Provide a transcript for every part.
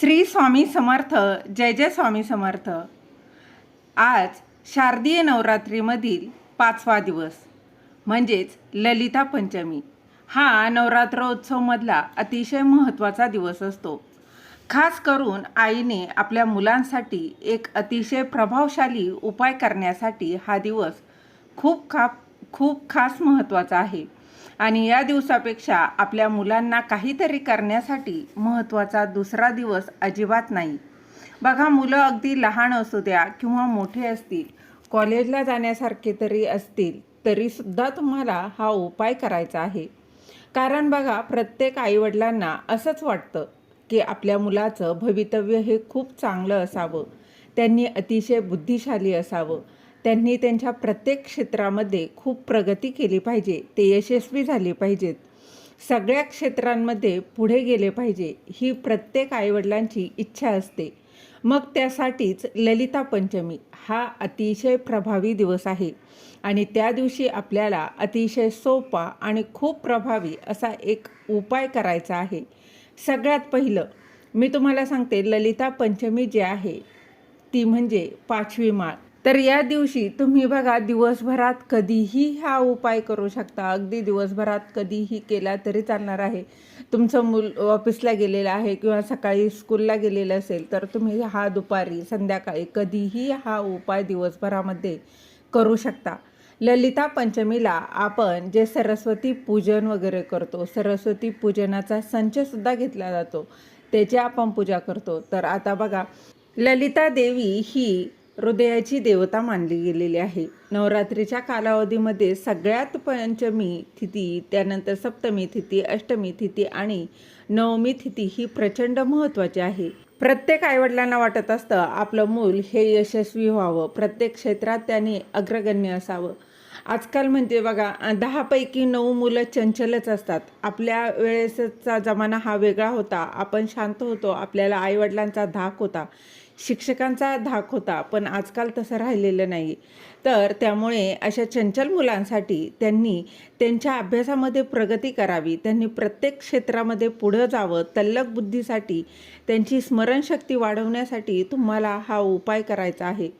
श्री स्वामी समर्थ जय जय स्वामी समर्थ. आज शारदीय नवरात्रीमधील पाचवा दिवस म्हणजेच ललिता पंचमी. हा नवरात्रोत्सवमधला अतिशय महत्त्वाचा दिवस असतो. खास करून आईने आपल्या मुलांसाठी एक अतिशय प्रभावशाली उपाय करण्यासाठी हा दिवस खूप खा खूप खास महत्त्वाचा आहे. आणि या दिवसापेक्षा आपल्या मुलांना काहीतरी करण्यासाठी महत्त्वाचा दुसरा दिवस अजिबात नाही. बघा मुलं अगदी लहान असू द्या किंवा मोठे असतील कॉलेजला जाण्यासारखे तरी असतील तरीसुद्धा तुम्हाला हा उपाय करायचा आहे. कारण बघा प्रत्येक आईवडिलांना असंच वाटतं की आपल्या मुलाचं भवितव्य हे खूप चांगलं असावं. त्यांनी अतिशय बुद्धिशाली असावं. त्यांनी त्यांच्या प्रत्येक क्षेत्रामध्ये खूप प्रगती केली पाहिजे ते यशस्वी झाले पाहिजेत. सगळ्या क्षेत्रांमध्ये पुढे गेले पाहिजे ही प्रत्येक आईवडिलांची इच्छा असते. मग त्यासाठीच ललिता पंचमी हा अतिशय प्रभावी दिवस आहे आणि त्या दिवशी आपल्याला अतिशय सोपा आणि खूप प्रभावी असा एक उपाय करायचा आहे. सगळ्यात पहिलं मी तुम्हाला सांगते ललिता पंचमी जी आहे ती म्हणजे पाचवी माळ. तर या दिवशी तुम्ही बघा दिवसभरात कधीही हा उपाय करू शकता. अगदी दिवसभरात कधीही केला तरी चालणार आहे. तुमचं मूल ऑफिसला गेलेलं आहे किंवा सकाळी स्कूलला गेलेलं असेल तर तुम्ही हा दुपारी संध्याकाळी कधीही हा उपाय दिवसभरामध्ये करू शकता. ललिता पंचमीला आपण जे सरस्वती पूजन वगैरे करतो सरस्वती पूजनाचा संचसुद्धा घेतला जातो. त्याची आपण पूजा करतो. तर आता बघा ललिता देवी ही हृदयाची देवता मानली गेलेली आहे. नवरात्रीच्या कालावधीमध्ये सगळ्यात पंचमी तिथी त्यानंतर सप्तमी तिथी अष्टमी तिथी आणि नवमी तिथी ही प्रचंड महत्त्वाची आहे. प्रत्येक आईवडिलांना वाटत असतं आपलं मूल हे यशस्वी व्हावं. प्रत्येक क्षेत्रात त्याने अग्रगण्य असावं. आजकाल म्हणजे बघा दहापैकी नऊ मुलं चंचलच असतात. आपल्या वेळेसचा जमाना हा वेगळा होता. आपण शांत होतो आपल्याला आईवडिलांचा धाक होता. शिक्षकांचा धाक होता पण आजकाल तसं राहिलेलं नाही. तर त्यामुळे अशा चंचल मुलांसाठी त्यांनी त्यांच्या अभ्यासामध्ये प्रगती करावी त्यांनी प्रत्येक क्षेत्रामध्ये पुढं जावं तल्लक बुद्धीसाठी त्यांची स्मरणशक्ती वाढवण्यासाठी तुम्हाला हा उपाय करायचा आहे.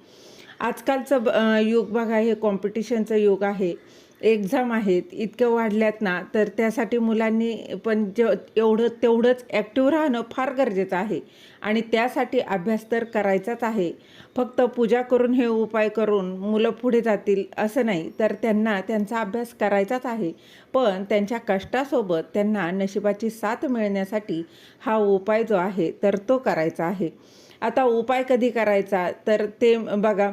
आजकालचं ब युग बघा हे कॉम्पिटिशनचं युग आहे. एक्झाम आहेत इतक्या वाढल्यात ना तर त्यासाठी मुलांनी पण ज एवढं तेवढंच ॲक्टिव्ह राहणं फार गरजेचं आहे. आणि त्यासाठी अभ्यास तर करायचाच आहे. फक्त पूजा करून हे उपाय करून मुलं पुढे जातील असं नाही तर त्यांना त्यांचा अभ्यास करायचाच आहे. पण त्यांच्या कष्टासोबत त्यांना नशिबाची साथ मिळण्यासाठी हा उपाय जो आहे तर तो करायचा आहे. आता उपाय कधी करायचा? तर ते बघा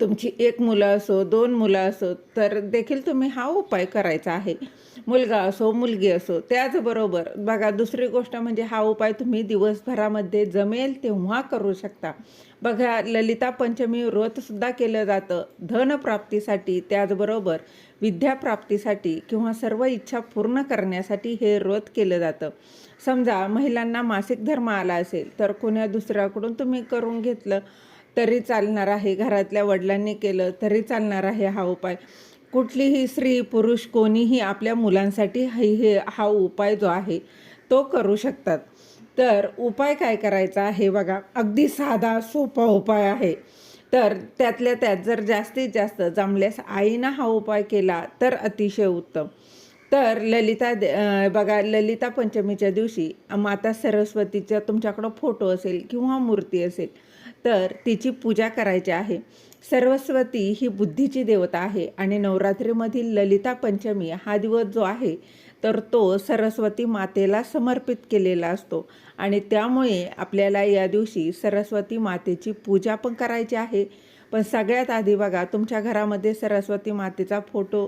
तुमची एक मुलं असो दोन मुलं असो तर देखील तुम्ही हा उपाय करायचा आहे. मुलगा असो मुलगी असो त्याचबरोबर बघा दुसरी गोष्ट म्हणजे हा उपाय तुम्ही दिवसभरामध्ये जमेल तेव्हा करू शकता. बघा ललिता पंचमी व्रतसुद्धा केलं जातं. धनप्राप्तीसाठी त्याचबरोबर विद्याप्राप्तीसाठी किंवा सर्व इच्छा पूर्ण करण्यासाठी हे व्रत केलं जातं. समजा महिलांना मासिक धर्म आला असेल तर कोण्या दुसऱ्याकडून तुम्ही करून घेतलं. तरी चालणार आहे. घरातल्या वडिलांनी केलं तरी चालणार आहे हा उपाय. कुठलीही स्त्री पुरुष कोणीही आपल्या मुलांसाठी हे हे हा उपाय जो आहे तो करू शकतात. तर उपाय काय करायचा आहे बघा. अगदी साधा सोपा उपाय आहे. तर त्यातल्या त्यात जर जास्तीत जास्त जमल्यास आईनं हा उपाय केला तर अतिशय उत्तम. तर ललिता दे बघा ललिता पंचमीच्या दिवशी माता सरस्वतीचा तुमच्याकडं फोटो असेल किंवा मूर्ती असेल तर तिची पूजा करायची आहे. सरस्वती ही बुद्धीची देवता आहे आणि नवरात्रीमधील ललिता पंचमी हा दिवस जो आहे तर तो सरस्वती मातेला समर्पित केलेला असतो. आणि त्यामुळे आपल्याला या दिवशी सरस्वती मातेची पूजा पण करायची आहे. पण सगळ्यात आधी बघा तुमच्या घरामध्ये सरस्वती मातेचा फोटो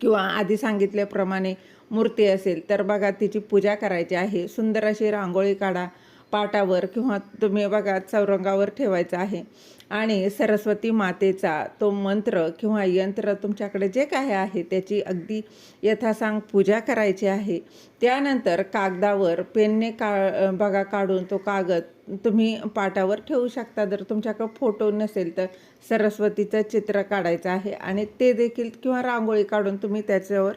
किंवा आधी सांगितल्याप्रमाणे मूर्ती असेल तर बघा तिची पूजा करायची आहे. सुंदर अशी रांगोळी काढा पाटावर किंवा तुम्ही बघा चौरंगावर ठेवायचं आहे. आणि सरस्वती मातेचा तो मंत्र किंवा यंत्र तुमच्याकडे जे काय आहे त्याची अगदी यथासांग पूजा करायची आहे. त्यानंतर कागदावर पेनने का बघा काढून तो कागद तुम्ही पाटावर ठेवू शकता. जर तुमच्याकडं फोटो नसेल तर सरस्वतीचं चित्र काढायचं आहे आणि ते देखील किंवा रांगोळी काढून तुम्ही त्याच्यावर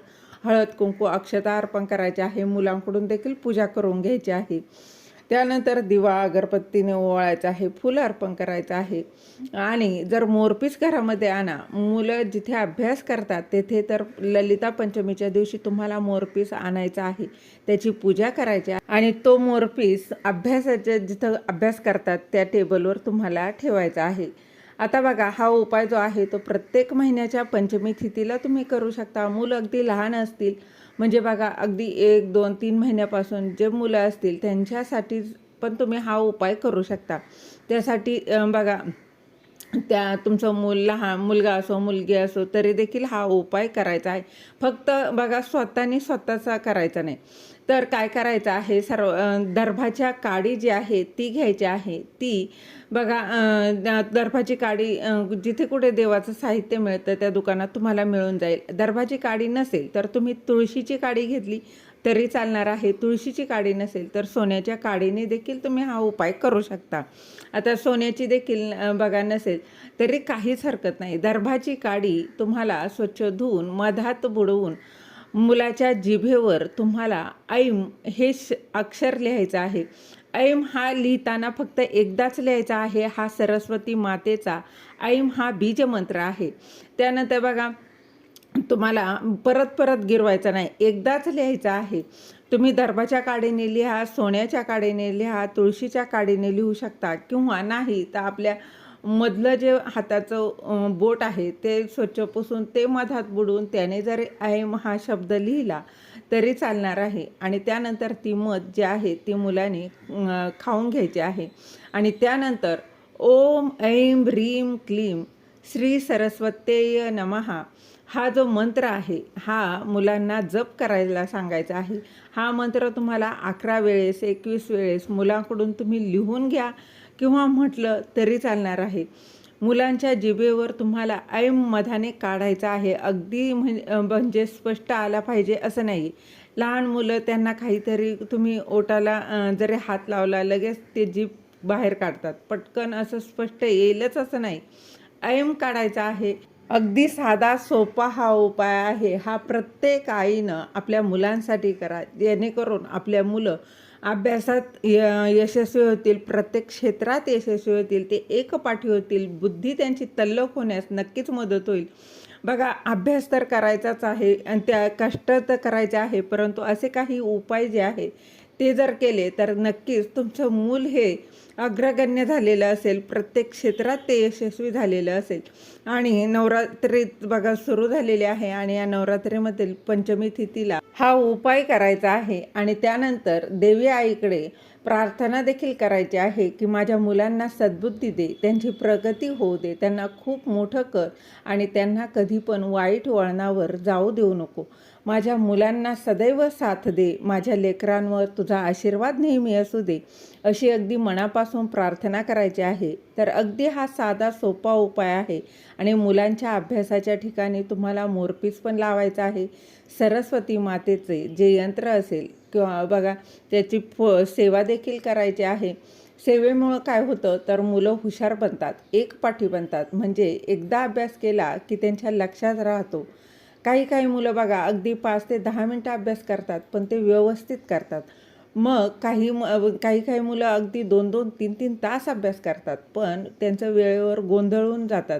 हळद कुंकू अक्षता अर्पण करायचे आहे. मुलांकडून देखील पूजा करून घ्यायची आहे. त्यानंतर दिवा अगरबत्तीने ओवाळायचा आहे फुलं अर्पण करायचं आहे. आणि जर मोरपीस घरामध्ये आणा मुलं जिथे अभ्यास करतात तेथे तर ललिता पंचमीच्या दिवशी तुम्हाला मोरपीस आणायचा आहे. त्याची पूजा करायची आहे. आणि तो मोरपीस अभ्यासाच्या जिथं अभ्यास करतात त्या टेबलवर तुम्हाला ठेवायचा आहे. आता बघा हा उपाय जो आहे तो प्रत्येक महिन्याच्या पंचमी तिथीला तुम्ही करू शकता. मुलं अगदी लहान असतील म्हणजे बघा अगदी एक दोन तीन महिन्यापासून जे मुलं असतील त्यांच्यासाठी पण तुम्ही हा उपाय करू शकता. त्यासाठी बघा त्या तुमचं मूल लहान मुलगा असो मुलगी असो तरी देखील हा उपाय करायचा आहे. फक्त बघा स्वतःनी स्वतःचा करायचा नाही. तर काय करायचं आहे? सर्व दर्भाच्या काडी जी आहे ती घ्यायची आहे. ती बघा दर्भाची काडी जिथे कुठे देवाचं साहित्य मिळतं त्या दुकानात तुम्हाला मिळून जाईल. दर्भाची काडी नसेल तर तुम्ही तुळशीची काडी घेतली तरी चालणार आहे. तुळशीची काडी नसेल तर सोन्याच्या काडीने देखील तुम्ही हा उपाय करू शकता. आता सोन्याची देखील बघा नसेल तरी काहीच हरकत नाही. दर्भाची काडी तुम्हाला स्वच्छ धुवून मधात बुडवून मुलाच्या जिभेवर तुम्हाला ऐम हे श अक्षर लिहायचं आहे. ऐम हा लिहिताना फक्त एकदाच लिहायचा आहे हा सरस्वती मातेचा. ऐम हा बीजमंत्र आहे. त्यानंतर बघा तुम्हाला परत परत गिरवायचा नाही एकदाच लिहायचं आहे. तुम्ही दर्भाच्या काडीने लिहा सोन्याच्या काडीने लिहा तुळशीच्या काडीने लिहू शकता किंवा नाही तर आपल्या मधलं जे हाताचं बोट आहे ते स्वच्छ पुसून ते मधात बुडवून त्याने जर ऐम हा शब्द लिहिला तरी चालणार आहे. आणि त्यानंतर ती मध जी आहे ती मुलाने खाऊन घ्यायची आहे. आणि त्यानंतर ओम ऐं ह्रीं क्लीं श्री सरस्वतेय नमहा हा जो मंत्र आहे हा मुलांना जप करायला सांगायचा आहे. हा मंत्र तुम्हाला अकरा वेळेस एकवीस वेळेस मुलांकडून तुम्ही लिहून घ्या. किंवा म्हटलं तरी चालणार आहे. मुलांच्या जिभेवर तुम्हाला ऐम मधाने काढायचा आहे. अगदी म्हणजे स्पष्ट आला पाहिजे असं नाही. लहान मुलं त्यांना काहीतरी तुम्ही ओटाला जरी हात लावला लगेच ते जीभ बाहेर काढतात. पटकन असं स्पष्ट येईलच असं नाही. ऐम काढायचा आहे. अगदी साधा सोपा हा उपाय आहे. हा प्रत्येक आईनं आपल्या मुलांसाठी करा. जेणेकरून आपल्या मुलं अभ्यासात य यशस्वी होतील प्रत्येक क्षेत्रात यशस्वी होतील ते एकपाठी होतील बुद्धी त्यांची तल्लक होण्यास नक्कीच मदत होईल. बघा अभ्यास तर करायचाच आहे आणि त्या कष्ट तर करायचे आहे परंतु असे काही उपाय जे आहे ते जर केले तर नक्कीच तुमचं मूल हे अग्रगण्य झालेलं असेल प्रत्येक क्षेत्रात ते यशस्वी झालेलं असेल. आणि नवरात्रीत बघा सुरू झालेले आहे आणि या नवरात्रीमधील पंचमी तिथीला हा उपाय करायचा आहे. आणि त्यानंतर देवी आईकडे प्रार्थना देखील करायची आहे की माझ्या मुलांना सद्बुद्धी दे त्यांची प्रगती होऊ दे त्यांना खूप मोठं कर आणि त्यांना कधी पण वाईट वळणावर जाऊ देऊ नको. माझ्या मुलांना सदैव साथ दे माझ्या लेकरांवर तुझा आशीर्वाद नेहमी असू दे अशी अगदी मनापासून प्रार्थना करायची आहे. तर अगदी हा साधा सोपा उपाय आहे आणि मुलांच्या अभ्यासाच्या ठिकाणी तुम्हाला मोरपीस पण लावायचा आहे. सरस्वती मातेचे जे यंत्र असेल किंवा बघा त्याची फ सेवा देखील करायची आहे. सेवेमुळं काय होतं तर मुलं हुशार बनतात एक पाठी बनतात. म्हणजे एकदा अभ्यास केला की त्यांच्या लक्षात राहतो. काही काही मुलं बघा अगदी पाच ते दहा मिनटं अभ्यास करतात पण ते व्यवस्थित करतात. मग काही काही काही मुलं अगदी दोन दोन तीन तीन तास अभ्यास करतात पण त्यांचं वेळेवर गोंधळून जातात.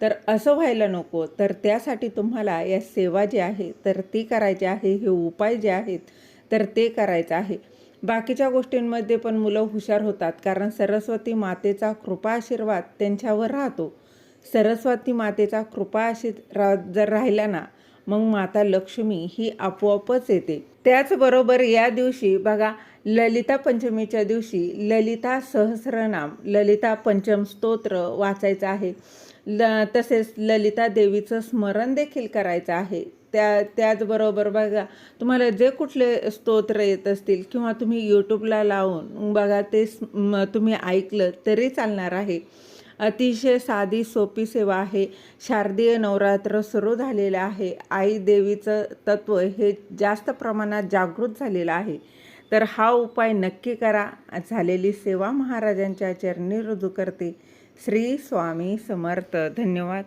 तर असं व्हायला नको. तर त्यासाठी तुम्हाला या सेवा जी आहे तर ती करायची आहे हे उपाय जे आहेत तर ते करायचं आहे. बाकीच्या गोष्टींमध्ये पण मुलं हुशार होतात कारण सरस्वती मातेचा कृपा आशीर्वाद त्यांच्यावर राहतो. सरस्वती मातेचा कृपा आशीर्वाद जर राहिला ना मग माता लक्ष्मी ही आपोआपच येते. त्याचबरोबर या दिवशी बघा ललिता पंचमीच्या दिवशी ललिता सहस्रनाम ललिता पंचम स्तोत्र वाचायचं आहे. ल तसेच ललिता देवीचं स्मरण देखील करायचं आहे. त्या त्याचबरोबर बघा तुम्हाला जे कुठले स्तोत्र येत असतील किंवा तुम्ही यूट्यूबला लावून बघा ते तुम्ही ऐकलं तरी चालणार आहे. अतिशय साधी सोपी सेवा आहे. शारदीय नवरात्र सुरू झालेलं आहे. आई देवीचं तत्त्व हे जास्त प्रमाणात जागृत झालेलं आहे. तर हा उपाय नक्की करा. झालेली सेवा महाराजांच्या चरणी रुजू करते. श्री स्वामी समर्थ. धन्यवाद.